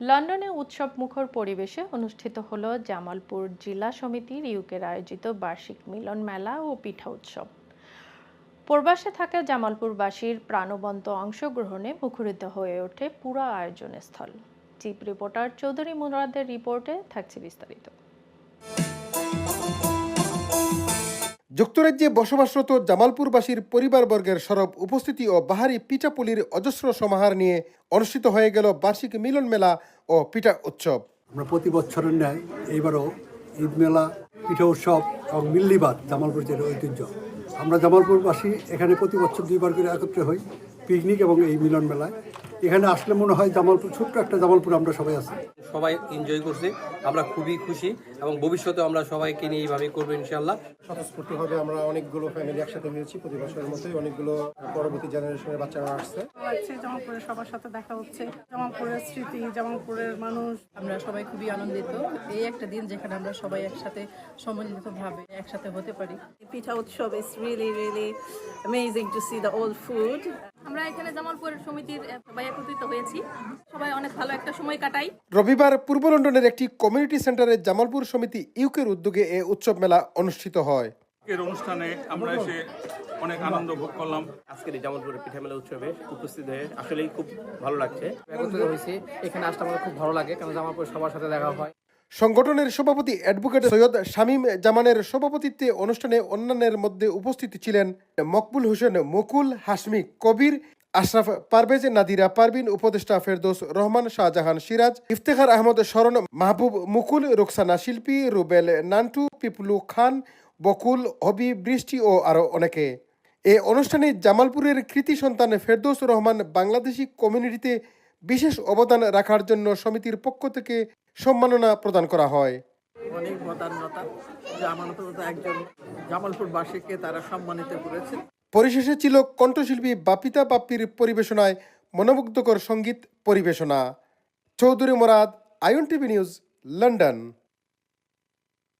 লন্ডনে উৎসব মুখর পরিবেশে অনুষ্ঠিত হল জামালপুর জেলা সমিতির ইউকের আয়োজিত বার্ষিক মিলন মেলা ও পিঠা উৎসব। প্রবাসে থাকা জামালপুরবাসীর প্রাণবন্ত অংশগ্রহণে মুখরিত হয়ে ওঠে পুরো আয়োজন স্থল চিফ রিপোর্টার চৌধুরী মুরাদের রিপোর্টে থাকছে বিস্তারিত। যুক্তরাজ্যে বসবাসরত জামালপুরবাসীর পরিবারবর্গের সরব উপস্থিতি ও বাহারি পিঠাপুলির অজস্র সমাহার নিয়ে অনুষ্ঠিত হয়ে গেল বার্ষিক মিলন মেলা ও পিঠা উৎসব। আমরা প্রতি বছরের ন্যায় এইবারও ঈদ মেলা, পিঠা উৎসব এবং মিল্লিবাদ জামালপুর জেলার ঐতিহ্য। আমরা জামালপুরবাসী এখানে প্রতি বছর দুইবার করে একত্রে হই পিকনিক এবং এই মিলন মেলায়। এখানে আসলে মনে হয় জামালপুর ছোট্ট একটা জামালপুর আমরা সবাই আছি। সবাই এনজয় করছে আমরা খুবই খুশি এবং ভবিষ্যতে আমরা সবাইকে নিয়ে এইভাবে করব ইনশাল্লাহ স্বতঃস্ফূর্তভাবে আমরা অনেকগুলো ফ্যামিলি একসাথে হয়েছি প্রতি বছরের মতোই অনেকগুলো পরবর্তী জেনারেশনের বাচ্চারা আসছে। জামালপুরের সবার সাথে দেখা হচ্ছে। জামালপুরের স্মৃতি জামালপুরের মানুষ আমরা সবাই খুবই আনন্দিত। এই একটা দিন যেখানে আমরা সবাই একসাথে সম্মিলিতভাবে একসাথে হতে পারি। Pitha utsav is really really amazing to see the old food আমরা এখানে জামালপুর সমিতির সবাই একত্রিত হয়েছি। সবাই অনেক ভালো একটা সময় কাটাই। রবিবার পূর্ব লন্ডনের একটি কমিউনিটি সেন্টারে জামালপুর সমিতি ইউকের উদ্যোগে এ উৎসব মেলা অনুষ্ঠিত হয়। আজকের অনুষ্ঠানে আমরা এসে অনেক আনন্দ ভোগ করলাম। আজকের এই জামালপুরের পিঠা মেলা উৎসবে উপস্থিত হয়ে আসলেই খুব ভালো লাগছে। একত্রিত হয়েছি। এখানে আসতে আমাদের খুব ভালো লাগে কারণ জামালপুর সবার সাথে দেখা হয়। সংগঠনের সভাপতি অ্যাডভোকেট সৈয়দ শামীম জামানের সভাপতিত্বে অনুষ্ঠানে অন্যান্যের মধ্যে উপস্থিত ছিলেন মকবুল হোসেন মুকুল হাসমি কবির, আশরাফ পারভেজ, নাদিরা পারবিন উপদেষ্টা ফেরদৌস রহমান, শাহজাহান সিরাজ, ইফতেখার আহমদ শরণ, মাহবুব মুকুল, রুকসানা শিল্পী, রুবেল নান্টু, পিপলু খান, বকুল, হবি, বৃষ্টি ও আরও অনেকে। এ অনুষ্ঠানে জামালপুরের কৃতি সন্তান ফেরদৌস রহমান বাংলাদেশি কমিউনিটিতে বিশেষ অবদান রাখার জন্য সমিতির পক্ষ থেকে সম্মাননা প্রদান করা হয়। অনেক বদান্যতা জামালপুর একজন জামালপুরবাসীকে তারা সম্মানিত করেছেন পরিশেষে ছিল কণ্ঠশিল্পী বাপিতা বাপ্পির পরিবেশনায় মনোমুগ্ধকর সংগীত পরিবেশনা। Chowdhury Morad Ayon TV news London.